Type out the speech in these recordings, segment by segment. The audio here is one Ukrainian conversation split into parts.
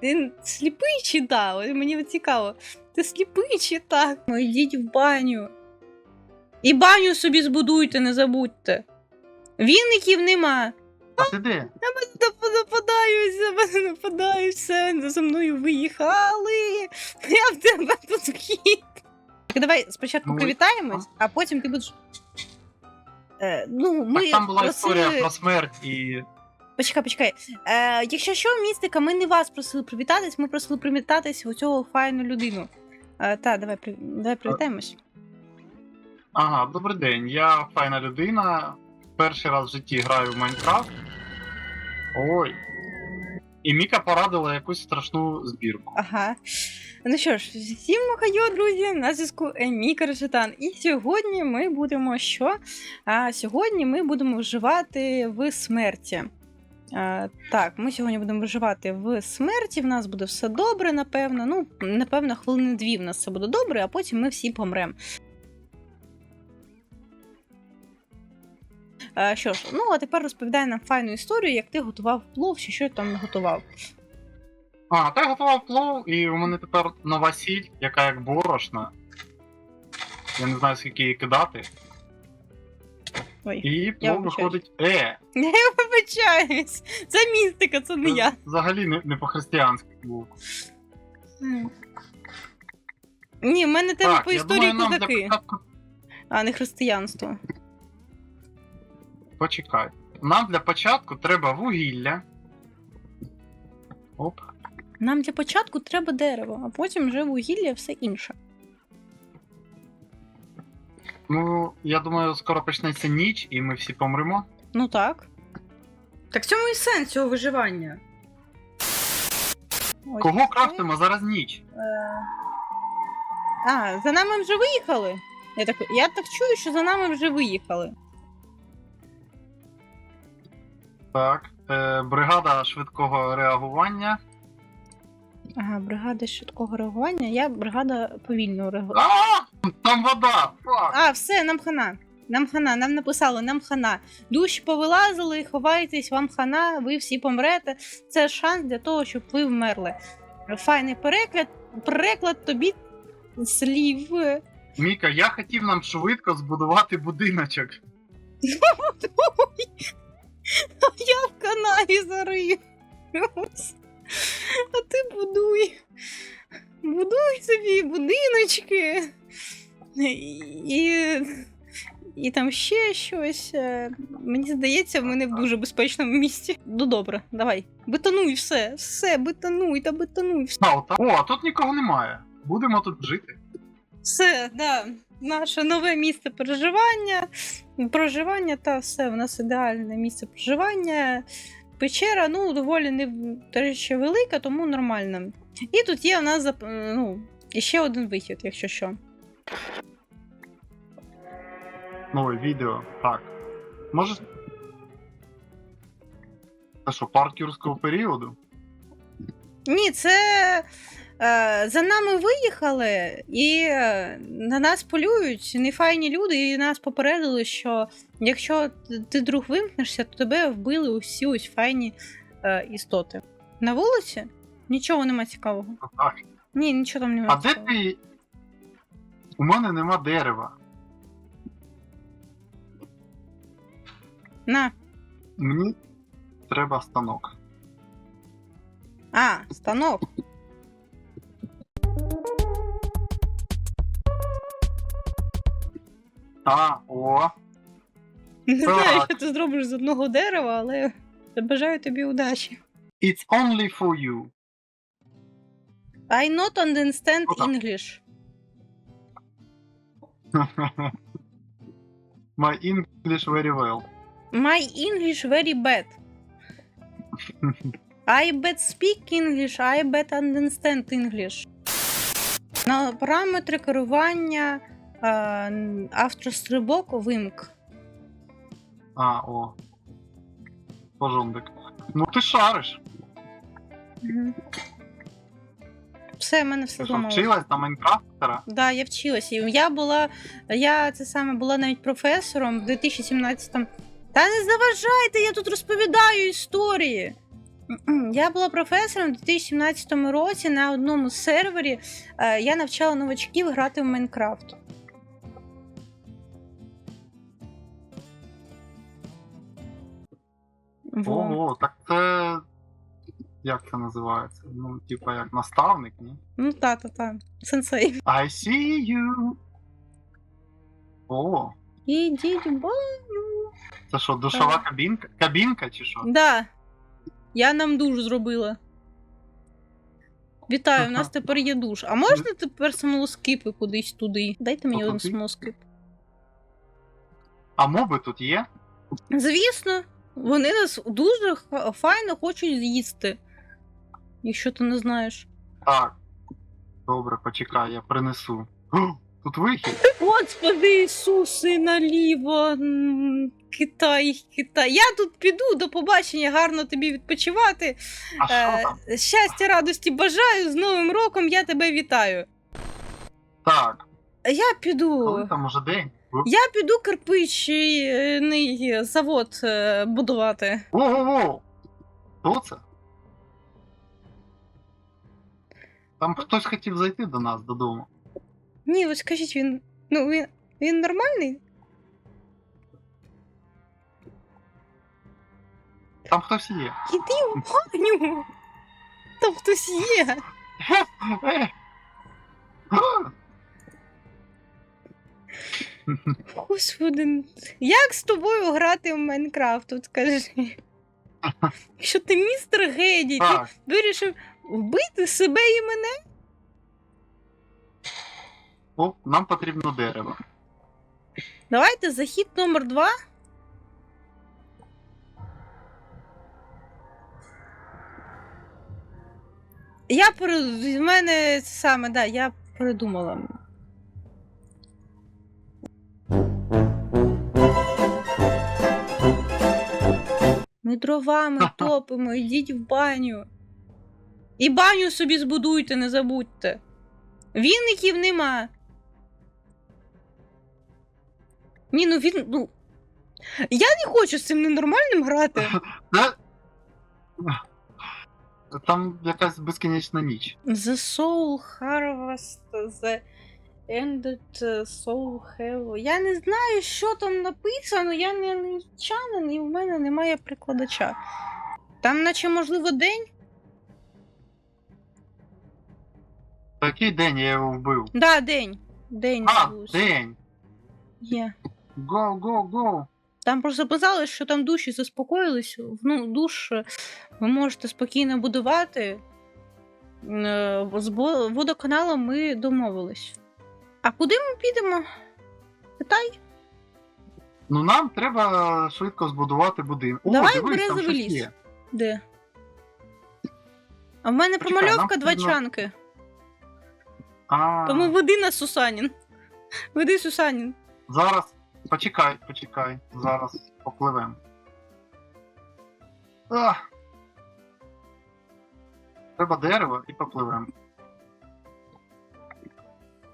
Ти сліпий чи? Ось Мені цікаво. Ти сліпий чи так? Ну йдіть в баню. І баню собі збудуйте, не забудьте. Віників нема. А ти де? Нападаюся, мене нападають, все, за мною виїхали. Я в тебе тут вхід. Так, давай спочатку Ну, привітаємось, а потім ти будеш. Е, ну, ми так там була просили... історія про смерть і. Почекай, почекай. Е, якщо що, містика, ми не вас просили привітатись, ми просили привітатись у цього файну людину. Е, та, давай, при... давай привітаємось. Ага, добрий день. Я файна людина. Перший раз в житті граю в Майнкрафт. Ой. І Міка порадила якусь страшну збірку. Ага. Ну що ж, всім махайо, друзі, на зв'язку Емі Карашетан. І сьогодні ми будемо що? А сьогодні ми будемо вживати в смерті. А, так, ми сьогодні будемо вживати в смерті. В нас буде все добре, напевно. Ну, напевно, хвилини дві в нас все буде добре, а потім ми всі помремо. Що ж, ну а тепер розповідай нам файну історію, як ти готував плов, чи що там готував. А, та я готував плов, і у мене тепер нова сіль, яка як борошна. Я не знаю, скільки її кидати. Ой. І Я плов виходить. Е! Я вибачаюсь. Це містика, це не я. Взагалі не, не по-християнськи плов. Ні, в мене Так, по я історії думаю, нам для козаки, початку а не християнство. Почекай. Нам для початку треба вугілля. Оп. Нам для початку треба дерево, а потім вже вугілля і все інше. Ну, я думаю, скоро почнеться ніч, і ми всі помремо. Ну так. Так в цьому і сенс цього виживання. Ось Кого це. крафтимо зараз ніч? Е, А, за нами вже виїхали. Я так, я так чую, що за нами вже виїхали. Так. Е, бригада швидкого реагування. Ага, бригада швидкого реагування, я бригада повільного реагування. А! Там вода! Фак! А, все, нам хана. Нам хана, нам написали, нам хана. Душі повилазили, ховайтесь, вам хана, ви всі помрете. Це шанс для того, щоб ви вмерли. Файний переклад, переклад тобі слів. Міка, я хотів нам швидко збудувати будиночок. Я в канаві зарию. А ти будуй. Будуй собі будиночки. І, і там ще щось. Е, Мені здається, ми не в дуже безпечному місці. Ну добре, давай. Бетонуй все, все, бетонуй та бетонуй. Все, О, а тут нікого немає. Будемо тут жити. все да. Наше нове місце проживання. Проживання та все, у нас ідеальне місце проживання. Печера, ну, доволі не речі, велика, тому нормально. І тут є у нас ну, ще один вихід, якщо що. Нове відео. Так. Може. Це що, парк юрського періоду? Ні, це е, за нами виїхали, і е, на нас полюють нефайні люди, і нас попередили, що якщо ти друг вимкнешся, то тебе вбили усі ось файні е, істоти. На вулиці нічого нема цікавого. Так. Ні, нічого там немає. А немає. де ти. У мене нема дерева. На. Мені треба станок. А, станок. А, о. Не Так. знаю, що ти зробиш з одного дерева, але бажаю тобі удачі. It's only for you. I not understand Ну, так. English. My English very well. My English very bad. I bet speak English, I bet understand English. На параметри керування е, автострибок вимк. А, о. Пожондик. Ну ти шариш. Мгм. Все, в мене все Ти що, вчилась на Майнкрафтера? Да, я вчилася. І Я була, я це саме була навіть професором в 2017 Та не заважайте, я тут розповідаю історії. Я була професором у 2017 році на одному сервері. Е, Я навчала новачків грати в Майнкрафт. Во. Ого, так це. Як це називається? Ну, типа як наставник, ні? Ну та, та, та. Сенсей. I see you. О, Ідіть в баню. це що, душова Так. кабінка? Кабінка чи що? Да. Я нам душ зробила. Вітаю, у нас тепер є душ. А можна тепер самолоскипи кудись туди? Дайте мені один туди? самолоскип. А моби тут є? Звісно, вони нас дуже файно хочуть з'їсти. Якщо ти не знаєш. Так. Добре, почекай, я принесу. О, Тут вихід. Господи Ісусе, наліво. Китай, Китай. Я тут піду, до побачення, гарно тобі відпочивати. А що Е, там? щастя, радості бажаю. З Новим роком я тебе вітаю. Так, Я піду. коли там уже день? Ви- Я піду кирпичний завод е, будувати. Ого-го! Хто це? Там хтось хотів зайти до нас додому. Ні, ви скажіть, він. Ну, він, він нормальний? Там хтось є. Іди в баню. Там хтось є. Господи, як з тобою грати в Майнкрафт? От скажи. Що ти містер Геді, ти Так, вирішив вбити себе і мене? о, нам потрібно дерево. Давайте захід номер два. Я перед... в мене це саме, да, я передумала. Ми дровами топимо, йдіть в баню. І баню собі збудуйте, не забудьте. Віників нема. Ні, ну він. Ну. Я не хочу з цим ненормальним грати. Там якась безкінечна ніч. The Soul Harvest, The Ended Soul Have. Я не знаю, що там написано, я не англічанин і в мене немає прикладача. Там, наче, можливо, день? Такий день я його вбив. Да, день. День А, відбувся. день! Є. Го, го, го! Там просто писали, що там душі заспокоїлись. Ну, душ е, ви можете спокійно будувати. Е, З водоканалом ми домовились. А куди ми підемо? Питай. Ну нам треба швидко збудувати будинок. О, Давай дивись, там березовий щось ліс. є. Де? А в мене Почекай, промальовка нам два потрібно- чанки. А, Тому веди на Сусанін. Веди Сусанін. Зараз. Почекай, почекай. Зараз попливемо. Треба дерево і попливемо.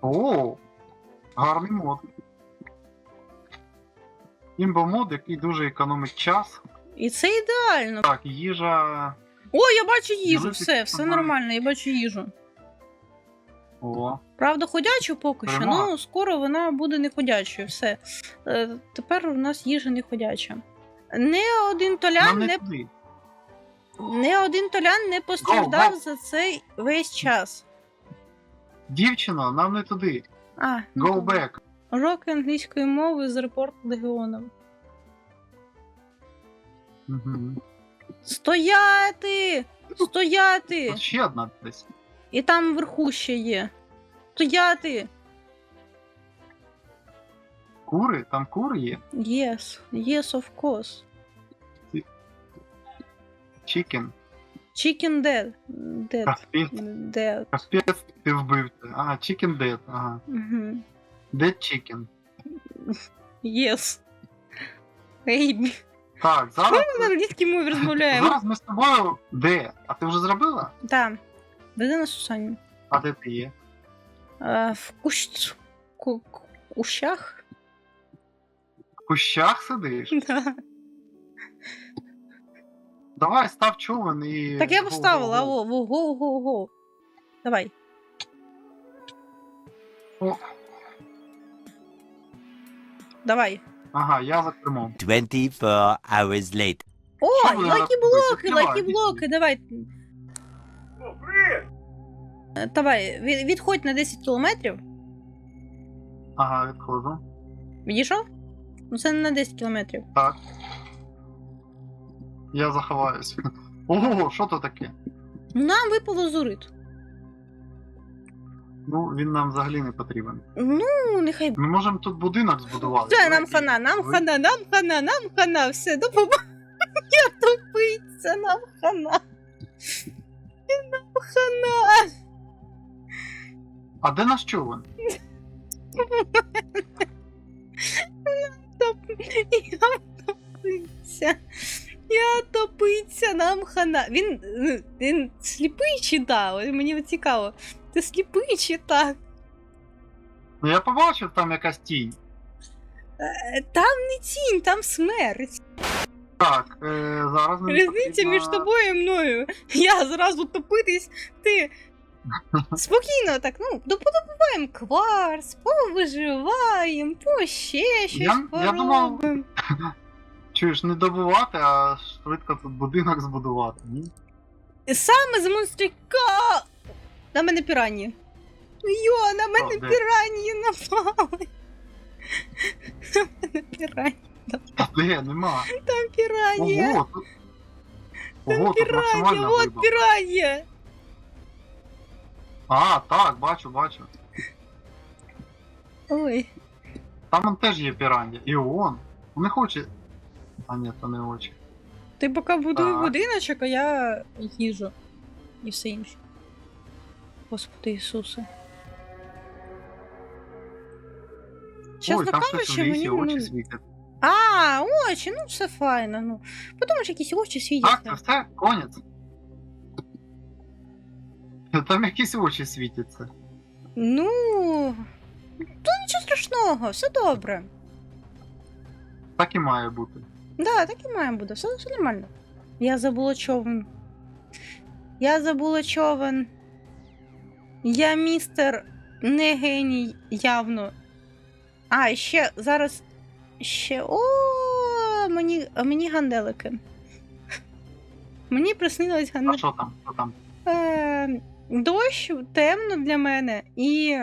О! Гарний мод. Імбо-мод, який дуже економить час. І це ідеально. Так, їжа. О, я бачу їжу, все, все нормально, я бачу їжу. О, Правда, ходячу поки що, Перемога. ну скоро вона буде не ходячою. Все. Е, тепер у нас їжа не ходяча. Не один нам толян не не, туди. не один толян не постраждав за цей весь час. Дівчино, нам не туди. А, ну, Go back. Уроки англійської мови з репорту Легіоном. Угу. Стояти! Стояти! Тут ще одна десь. І там вверху ще є. Стояти! Кури? Там кури є. Yes, yes, of course. Чікен. Chicken dead. Dead. Капець, Dead. капець, ти вбивця. Ага, чікен дед. Ага. Угу. Дед чікен. Yes. Baby. Так, зараз, Ми на англійській мові розмовляємо. зараз ми з тобою. Де? А ти вже зробила? Так. Веди на Сусані. А де ти є? А, в кущ... ку- ку- кущах? В кущах сидиш? Да. Давай, став човен і. Так я го- го. о, го, го, го. Давай. О. Давай. Ага, я за кермом. 24 hours later. О, Що ви лакі блоки, Відкривай, лакі блоки, давай. Е, Давай, від- відходь на 10 кілометрів. Ага, відходжу. Відійшов? Ну це не на 10 кілометрів. Так. Я заховаюсь. Ого, що то таке? Нам випало зурит. Ну, він нам взагалі не потрібен. Ну, нехай. Ми можемо тут будинок збудувати. Все, нам хана, нам ви- хана, нам хана, нам хана, все, до побачення. Я тупиця, нам хана. Нам хана. А де наш човен? Топ- Я. Я топиця, нам хана. Він, ну, він сліпий чи да? Мені цікаво. Ти сліпий чи так? Ну я побачив там якась тінь. Е, Там не тінь, там смерть. Так, е, зараз мені Різниця потрібно- між тобою і мною. Я зразу топитись, ти. Спокійно так, ну, добуваємо кварц, повиживаємо, по ще щось Я- я думав-. Чуєш, не добувати, а швидко тут будинок збудувати. Ні? Саме з монстряка! На мене піранії. Йо, на мене О, де? напали. На мене піранії, А де, нема. там піранія. Ого, тут. Там Ого, тут піранія, максимально от піранія. А, так, бачу, бачу. Ой. Там он теж є піранія. І он. Не хоче. А ні, то не очі. Ти поки будуй Так. будиночок, а я їжу. І все інше. Господи Ісусе. Чесно там щось в кажучи, лісі, мені. очі Ну... світять. А, очі, ну все файно. Ну. Подумаєш, якісь очі Так, це світяться. все, конець. Там якісь очі світяться. Ну. То нічого страшного, все добре. Так і має бути. Да, так і має бути, все, все нормально. Я забула човен. Я забула човен. Я містер не геній явно. А, ще зараз. Ще. О, мені, мені ганделики. Мені приснилось А ганделики. що там? Що там? Е, дощ темно для мене, і.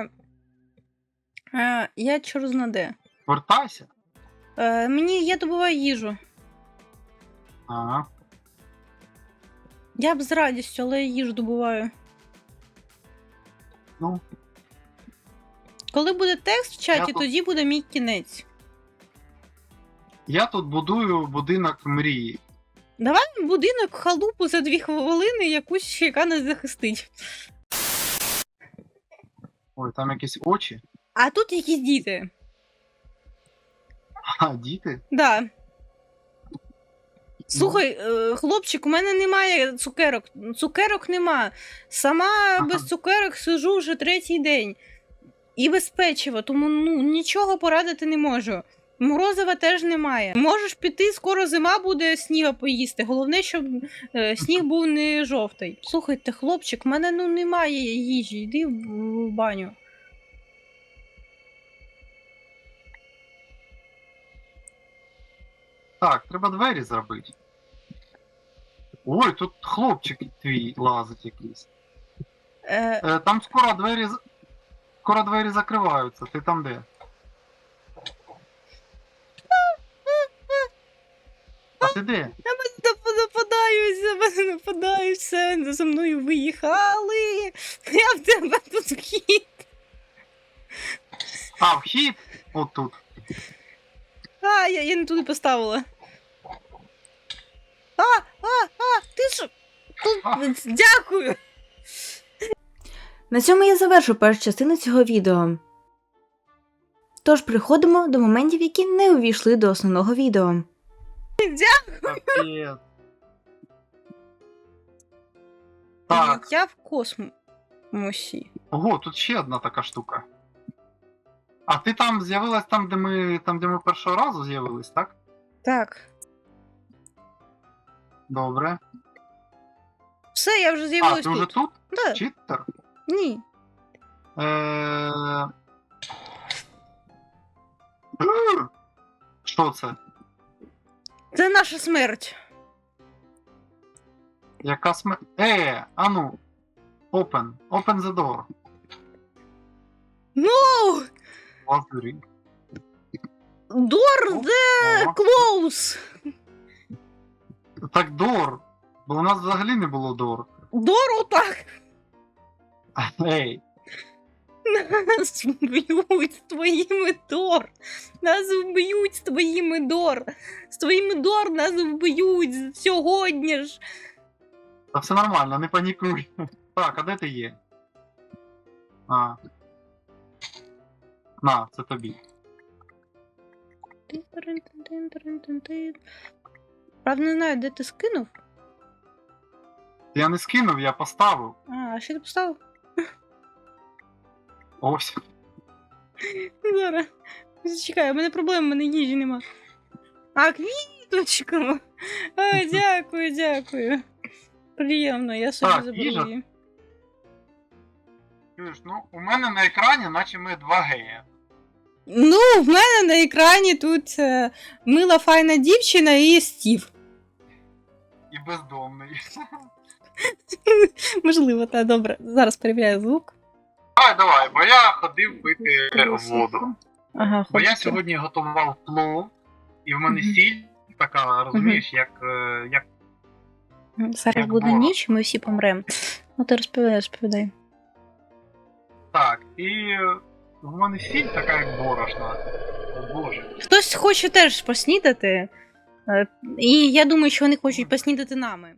Е, я чорно де. Вертайся. Е, мені я добуваю їжу. Ага. Я б з радістю, але я їжу добуваю. Ну, Коли буде текст в чаті, Я тут- тоді буде мій кінець. я тут будую будинок мрії. Давай будинок халупу за дві хвилини, якусь яка нас захистить. Ой, там якісь очі. А тут якісь діти. А, діти. Да. Слухай, е, хлопчик, у мене немає цукерок. Цукерок нема. Сама без цукерок сижу вже третій день. І без печива, тому ну, нічого порадити не можу. Морозива теж немає. Можеш піти, скоро зима буде сніга поїсти. Головне, щоб е, сніг був не жовтий. Слухайте, хлопчик, в мене ну немає їжі. Йди в, в баню. Так, треба двері зробити. Ой, тут хлопчик твій лазить якийсь. Е, Е, там скоро двері. з- Скоро двері закриваються. Ти там де? А ти де? Нап- Нападаюся, мене нападають, все за мною виїхали. Я в тебе тут вхід. А, вхід? От тут. А, я, я не туди поставила. А, а, а, ти що? А. Дякую. На цьому я завершу першу частину цього відео. Тож приходимо до моментів, які не увійшли до основного відео. Капець. Так, Я в космосі. ого, тут ще одна така штука. А ти там з'явилась там, де ми там, де ми першого разу з'явились, так? Так. Добре. Все, я вже А, з'явилась ти вже тут. тут? Да. Читтер? Ні. Е... Що це? Це наша смерть. Яка сме. Е, ану. Open. Open the door. Ну, Лазурі. door the о. close. Так door. Бо у нас взагалі не було door. Door отак. Ей. Нас вб'ють з твоїми дор. Нас вб'ють з твоїми дор. З твоїми дор нас вб'ють сьогодні ж. Та все нормально, не панікуй. Так, а де ти є? А. На, це тобі. Правда, не знаю, де ти скинув. Я не скинув, я поставив. А, а що ти поставив? Ось. Зараз. Зачекай, у мене проблем, у мене їжі нема. А, квіточку. А, дякую, дякую. Приємно, я собі заберу їжа. її. Чуєш, ну у мене на екрані, наче ми два геї. Ну, в мене на екрані тут е, мила файна дівчина і Стів. І бездомний. Можливо, та добре. Зараз перевіряю звук. Давай, давай, бо я ходив пити воду. Ага, Бо я сьогодні готував плов, і в мене Мгм. сіль така, розумієш, як, е, як Зараз як буде боров. ніч, і ми всі помремо. Ну ти розповідай, розповідай. так. І е, в мене сіль така, як борошна. О боже. Хтось хоче теж поснідати. Е, І я думаю, що вони хочуть поснідати нами.